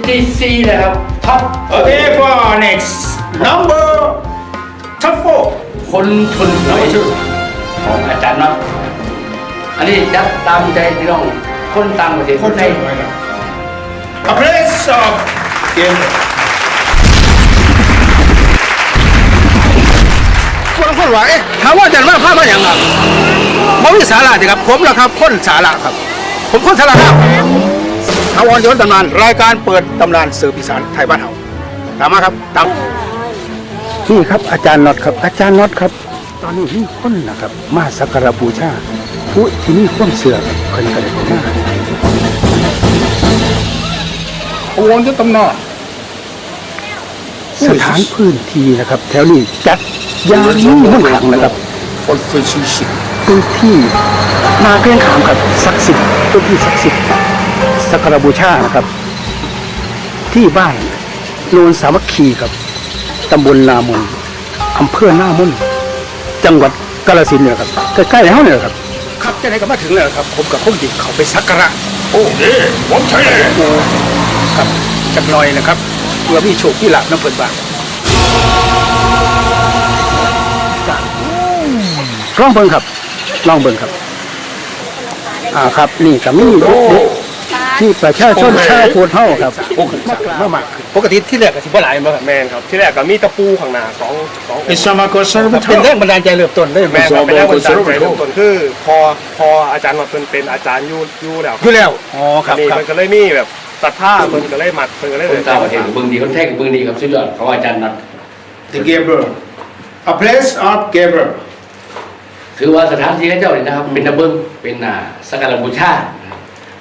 54นะครับท็อป Okay, for next number top four. คนทุนหน่อยของอาจารย์น็อตอันนี้จัดตามใจพี่น้อง คนต่างประเทศ คนไทย A place of game. คนคนว่าเอ๊ะถามว่าอาจารย์ว่าภาพมาอย่างไรบ่มีสาระสิครับ ผมนะครับคนสาระครับ ผมคนสาระครับ ทาวรย้อนตำนานรายการเปิดตำนานเสือปีศาจไทยบ้านเฮาตามมาครับตามนี่ครับอาจารย์น็อตครับ อาจารย์น็อตครับ ตอนนี้มีคนนะครับ มาสักการะบูชาผู้ที่นี่ความเสือครับเพิ่นก็ได้มาทาวรย้อนตำนานสถานพื้นที่นะครับ แถวนี้จัดอยางนี้มุ่งขังนะครับ For physician. พื้นที่นาเกรงขามครับศักดิ์สิทธิ์พื้นที่ศักดิ์สิทธิ์ สักการบูชานะครับ ที่บ้านโนนสามัคคีครับตำบลนามนอำเภอหน้ามนจังหวัดกาฬสินธุ์เนี่ยครับใกล้ๆแล้วเนี่ยครับ ครับจะไหนก็มาถึงแล้วครับ ผมกับพวกดิเขาไปสักการะ Okay, one Thailand. โอ้ครับจักหน่อยนะครับเพื่อมีโชคที่หลับน้ำเปิดบ้างลองเบิ่งครับลองเบิ่งครับ อ่าครับ นี่ก็มีเด็กๆ ที่ประชาชนชาวโพนเฮาครับมากมามากปกติที่แรกก็สิบ่หลายบ่ครับแมนครับที่แรกก็มีตะปูข้างหน้าสองสอง Isama เป็นแร Conservative. งบันดาลใจเริ่มต้นเลยแมนครับเป็นแรงบันดาลใจเริ่มต้นคือพอพออาจารย์มาเพิ่นเป็นอาจารย์อยูอยูแล้วอยู่แล้วอ๋อครับนี่ครับมันก็เลยมีแบบศรัทธาเพิ่นก็เลยมัดเพิ่นก็เลยคนต่างประเทศกับเบืองดีคนไทยกับเบืองดีครับสุดยอดของอาจารย์น็อต The Gabriel. A place of Gabriel. ถือว่าสถานที่ให้เจ้าเนี่ยนะครับเป็นนาเบิงเป็นนาสักการะบูชา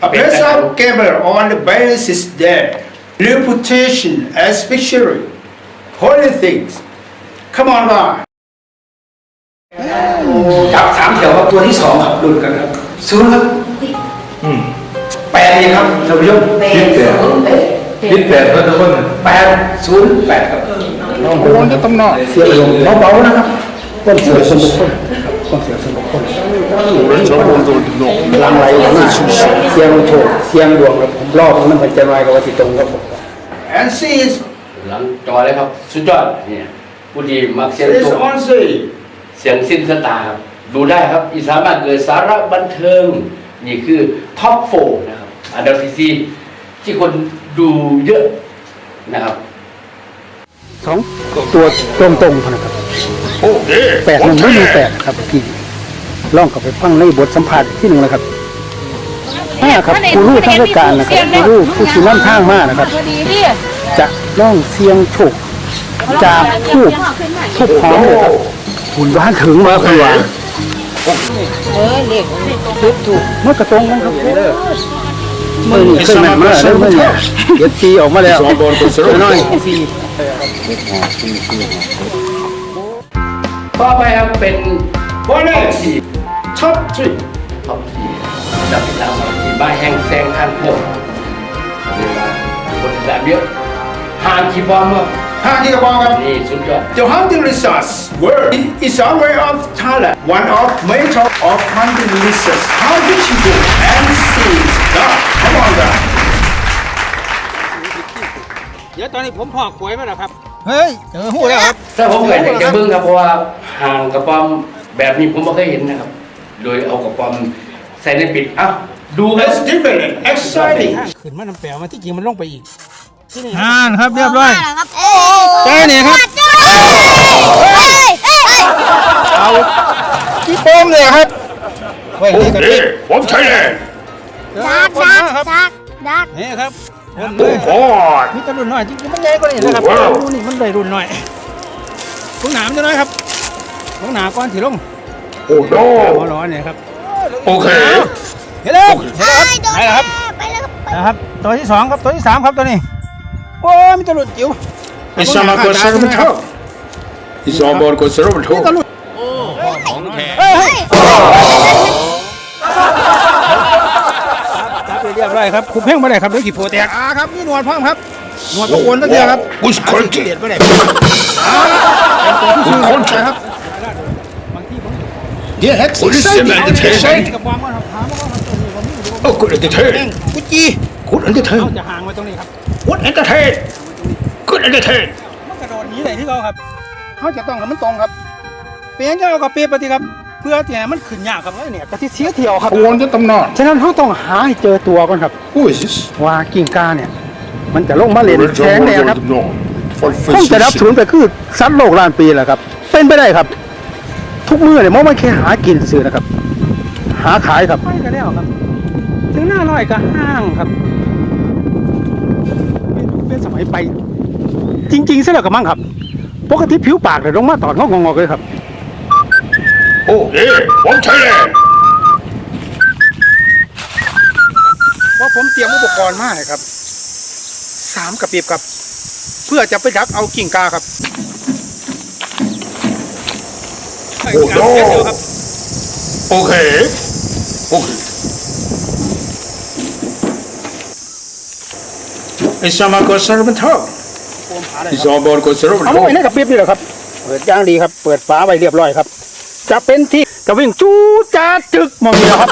A place of Gabriel on the basis that reputation, especially holy things. Come on, God. จับสามแถวครับตัวที่สองครับรุ่นกันครับศูนย์ครับแปดนี่ครับท่านผู้ชมยี่สิบแปดยี่สิบแปดเพื่อนทุกคนแปดศูนย์แปดครับโอ้โหจะต้องนอนเสียลงเบาๆนะครับต้นเสือสมบุคคลครับต้นเสือสมบุ คคลลังไหลออกมาเสียงโชคเสียงดวงครับผมรอบนั้นมันจะมากับว่าสิตรงครับผม And see is, หลังจอเลยครับ สุดยอดเนี่ยผู้ที่มักเสียง is โชค on say. เสียงสิ้นสตาร์ครับดูได้ครับอีสามารถเกิดสาระบันเทิง นี่คือท็อปโฟนะครับ อันดับที่สี่ที่คนดูเยอะนะครับ สองตัวตรงๆนะครับ Okay, แปดหนึ่งไม่มีแปดครับพี่ ลองกลับไปฟังในบทสัมภาษณ์ที่หนึ่งนะครับห้าครับผู้รู้ทางราชการนะครับผู้รู้ผู้ชี้นำทางมานะครับ จะล่องเสียงโชคจากทูบทูบหอมเลยครับหุ่นบ้านถึงมาคือว่าเออเด็กทุบถูกเมื่อกระตรงมั้งครับมือนี่เคยแม่นมาแล้วเมื่อเนี่ยเก็ดซีออกมาแล้วน้อยซีต่อไปครับเป็น For next, top three. ท็อ ปสี่อันดับที่สามครับที่บ้านแห้งแซงทางโค้งเรียกว่าคนสามเยอะห่างกี่ฟองครับ Talking about นี่สุดยอด the hunting resource word is our way of Thailand, one of method of hunting research. How did you go and see God? Come on, God. เดี๋ยวตอนนี้ผมพอขวยมาแล้วครับ เฮ้ย เจอหูแล้วครับ ถ้าผมเคยเห็นจะเบิ้งครับเพราะว่าห่างกระป๋อมแบบนี้ผมไม่เคยเห็นนะครับ โดยเอากระป๋อมใส่ในปิดอ้าวดูครับ It's different, exciting. ขึ้นมาน้ำแปลวมาที่จริงมันลงไปอีกอ่านครับเรียบร้อยครับเจ้านี่ครับเอาที่โป้มเลยครับไว้นี่กัน Okay, one Thailand. ดักดักดักดักนี่ครับผมเลย God. มีแตรุ่นน้อยจริงๆมันใหญ่กว่านี้นะครับว้าวรุ่นนี้มันได้รุ่นน้อยลงหนามจะน้อยครับลงหนาก้อนถี่ลง Oh หัว no. ร้อนเนี่ยครับ Okay. เห็นแล้วไปเห็นแล้วครับไปแล้วนะครับตัวที่สองครับตัวที่สามครับตัวนี้โอ้ยมีแตรุ่นจิ๋ว It's our conservative. It's our board conservative. เฮ้ยเฮ้ยจับเรียบร้อยครับคุมเพ่งมาได้ครับด้วยกี่โพแตกอ่าครับนี่หนวดพร้อมครับหนวดตะโกนตั้งเดียวครับ Who's เด็ cranky? ดมาได้เป็นตัวที่ชื่อ นะครับ Yeah, that's exciting. กับ Entertaining. ความว่าครับถามว่าครับ Oh, good entertaining. กุจี Good เขา entertaining. จะห่างไว้ตรงนี้ครับ What entertain Good entertain มันกระโดดหนีได้ที่เขาครับเขาจะต้องให้มันตรงครับเปลี่ยนเจ้ากับเปลี่ยนปฏิครับ เพื่อที่ให้มันขึ้นยากครับเนี่ยกะทิเสียเที่ยวครับขบวนจะตำนานฉะนั้นเขาต้องหาให้เจอตัวก่อนครับ Who is this ว่ากิ่งกาเนี่ย มันจะลงมาเล่นแทงเนี่ยครับ For คงจะรับสูญไปคือสัตว์โลกล้านปีแหละครับ เป็นไปได้ครับ ทุกมือเนี่ยมันไม่แค่หากินซื้อนะครับ หาขายครับไปกันแล้วครับ ถึงหน้าร้อยก็ห้างครับ เป็นเป็นสมัยไป จริงๆซะแล้วกับมั่งครับ ปกติผิวปากเนี่ยลงมาตอดงอกงอกๆเลยครับ โอ้เย่ผมไทยแลนด์ว่าผมเตรียมอุปกรณ์มาเลยครับสามกระปีบครับ เพื่อจะไปดักเอากิ่งกาครับ โอ้โหการเคโอเคโอเคไอ้สมาก็เซอร์บันทักไอ้สมาก็เซอร์บันเอาทัไว้ในกระปีบนี่แหละครับ เปิดย่างดีครับ เปิดฝาไว้เรียบร้อยครับ จะเป็นที่จะวิ่งจู้จ้าจึกมองนี่นะครับ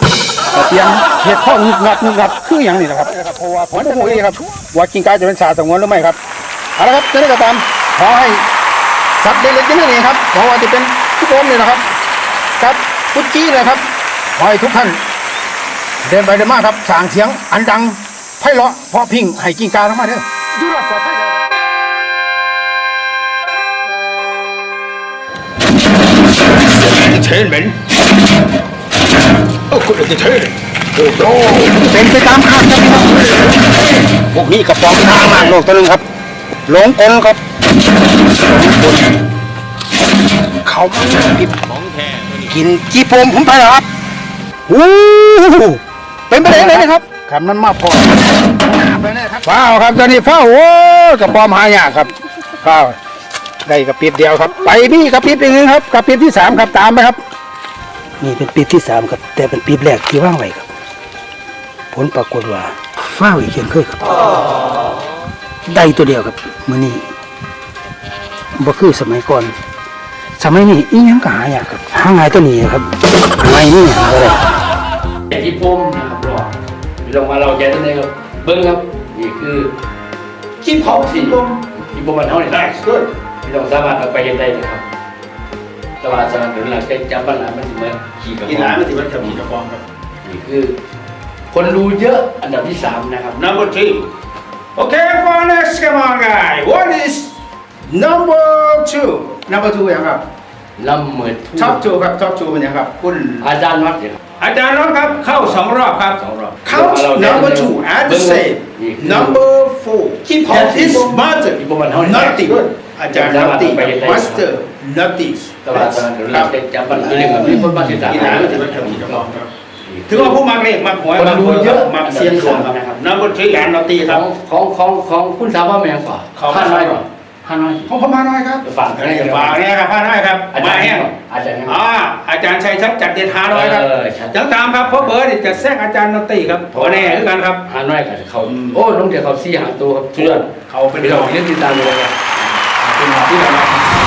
เตียมเห็ดข้องงัดงัดคืออย่างนี้นะครับเพราะว่าผมจะพูดเองครับว่ากิ่งกาจะเป็นสาสงวนหรือไม่ครับเอาละครับจะได้กระตามขอให้สัตว์เล็กๆนี่เองครับเพราะว่าจะเป็น ทุกคนเลยนะครับครับพุทจี้เลยครับขอให้ทุกท่านเดินไปเดินมาครับสางเสียงอันดังไพเราะเพราะพิงให้กิ่งกาทั้งมาเด้อดูหลักปลอดภัยเลย entertainment โอ้ good entertainment โอ้โหเป็นไปตามคาดครับพี่น้องพวกนี้กระป๋องทางมากโลกตัวหนึงครับ หลงกลครับหลงกล เขาปิดกินจีโปมผมไปแล้วครับอู้หูเป็นไปได้เลยนะครับคำนั้นมากพอฟ้าวครับตอนนี้ฟ้าวโอ้ยกระป๋อมหายากครับฟ้าวได้กระปิบเดียวครับ ไปนี่กระปิบอีกหนึงครับกระปิบที่สามครับตามไปครับ นี่เป็นปีที่สามครับแต่เป็นปีแรกที่ว่างไว้ครับ ผลปรากฏว่าฟ้าวอีกเช่นเคยครับได้ตัวเดียวครับมื้อนี้บ่คือสมัยก่อน สมัยนี้อีหยังก็หายากครับหาง่ายตัวนี้ครับหาง่ายนี่หาอะไรแต่ที่ปุ่มนะครับรอพี่ลองมาเราใจตัวนี้ครับเบิ้งครับนี่คือชิ้นของสีปุ่มที่ปุ่มมันเท่านี้ได้ good พี่ลองสามารถเอาไปเห็นได้เลยครับแต่ว่าสำหรับถึงหลังใจจับบ้านหลังมันเหมือนขี่กับกินน้ำมันถือว่าจะมีกระป๋องครับนี่คือ คนรู้เยอะอันดับที่สามนะครับ number three okay for next come on guy what is number two number two ยังครับ ลำเหมือนทู top two ครับ top two เป็นยังครับ คุณ อาจารย์วัดเนี่ยครับอาจารย์น้องครับเข้าสองรอบครับ สองรอบ count number two and the same นี่คือ number four ที่พอ that ที่ is ผม master ที่ผมมันเท่านี้ nothing อาจารย์ nothing master nothing แต่ว่าสำหรับถึงหลังใจจับบ้านหลังเรื่องแบบนี้คนมาศึกษากินน้ำมันถือว่าจะมีกระป๋องครับถือว่าผู้มักเลขมักหวยคนมักรู้หวยเยอะมักเซียนดวงครับนะครับ number three and nothing คขรัอบ งของของของคุณสาวว่าแมงกว่าของ ห้าน้อยกว่า ห้าน้อย ของผมมาหน่อยครับฝากให้ฝากเนี่ยครับพาน้อยครับอาจามาย์แห้งอาจารย์อ่าอาจารย์ชัยชัดจัดเด็ดหาน้อยครับเออชัดยังตามครับเพราะเบิร์ดจะแทรกอาจารย์นนตรีครับพอแน่คือกันครับห้าน้อยกับเขาอืม โอ้น้องเดี๋ยวเขาซี่หาตัวครับเชื่อเขาเป็นไปลองเล่นติดตามเลยครับ เป็นที่ไหนครับ